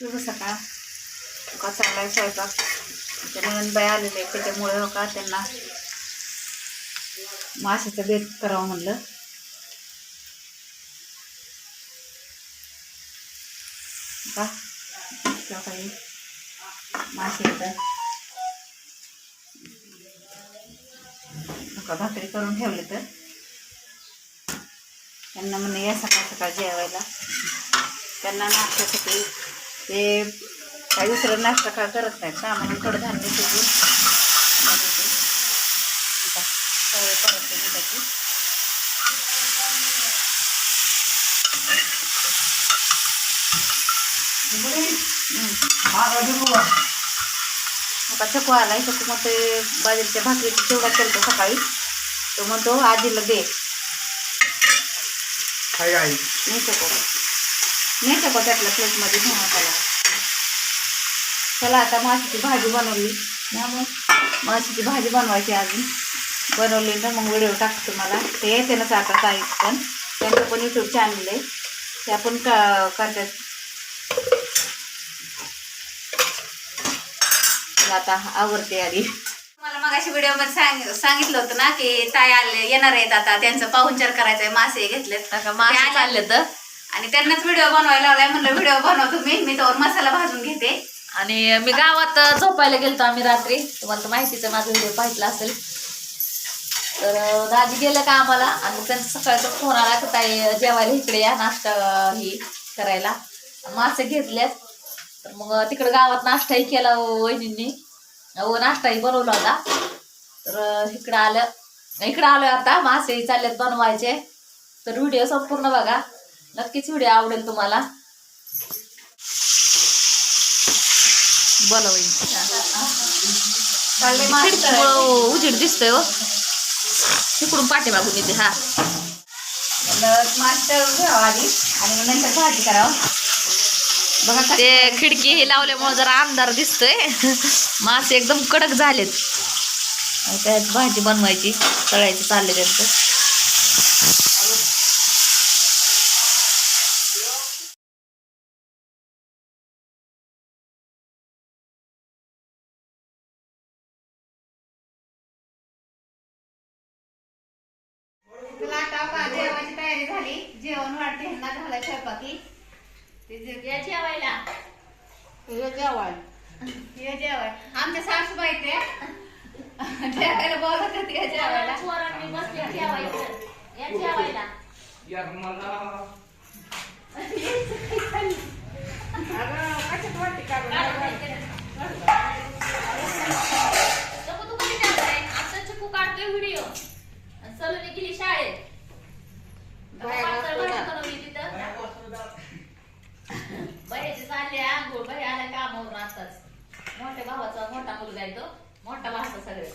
तुझं सकाळ. का चाललाय स्वयंपाक? ते नंदबाई आलेले आहेत त्याच्यामुळे हो का त्यांना? माशाचं बेत करावं म्हणलं. का? काही मासे येतात भाकरी करून ठेवले तर. त्यांना म्हणे या सकाळ सकाळ जेवायला. त्यांना नाश्त्यासाठी ते काही दुसरं नाश्ता का करत नाहीत का म्हणून कडधान्य परतते मी त्याची हम्म. आता चकू चकू मग ते बाजरीच्या भाकरीची चिवडा केलं सकाळी. तो म्हणतो आजीला दे. नाही चको. नाही चको त्यातल्या प्लेटमध्ये ठेवा त्याला चला आता माशीची भाजी बनवली. ना मग माशीची भाजी बनवायची अजून. बनवली ना मग व्हिडिओ टाकतो मला ते येते ना आता ताई पण. त्यांचं पण यूट्यूब चॅनल आहे. त्या पण क करतात. चला आता आवडते आधी. मला मग अशी व्हिडिओमध्ये सांग सांगितलं होतं ना की ताई आले येणार आहेत आता. त्यांचं पाहुणचार करायचं आहे मासे घेतलेत. नका मासे ते आले. तर आणि त्यांनाच व्हिडिओ बनवायला लावलाय. म्हणलं व्हिडिओ बनवतो मी. मी तर मसाला भाजून घेते. आणि मी गावात झोपायला गेलतो आम्ही रात्री. तुम्हाला तर माहितीच माझा व्हिडिओ पाहिला असेल. तर अं, दाजी गेलं का आम्हाला? आणि त्यांचा सकाळचा फोन आला की ताई जेवायला इकडे या नाश्ता ही करायला. मासे घेतल्यात. तर मग तिकडं गावात नाश्ताही केला वहिनींनी. व नाश्ताही बनवला होता. तर इकडं आलं. इकडं आलो आता. मासेही चाललेत बनवायचे. तर व्हिडिओ संपूर्ण बघा. नक्कीच व्हिडिओ आवडेल तुम्हाला. खिडकीमुळं उजेड दिसतोय हो. तिकडून पाठीमागून येते हा. म्हणलं मासे तळून घ्यावं आधी आणि नंतर भाजी करावं बघा कशी ते खिडकी हे लावल्यामुळे जरा अंधार दिसतोय. मासे एकदम कडक झालेत. त्यात भाजी बनवायची तळायची चालले त्यांचं. जेवण वाटते ह्यांना झालाय स्वयंपाकी ते जे- या जेवायला. हे जेवाय. हे जेवाय. आमच्या सासूबाई ते. जेवायला बोलत होते का जेवायला. पोरांनी बसले जेवायचं. या जेवायला. चकू तू कधी जेवताय? आमचा चकू काढतोय व्हिडिओ. आणि सलोनी गेली शाळेत. बाहेर पातळ वाजतो भाजी का? बनवली तिथं बाहेरचे चालले आंघोळ बाहेर आल्या कामावरून आताच. मोठ्या भावाचा मोठा मुलगा आहे तो. मोठा भाचा सगळे.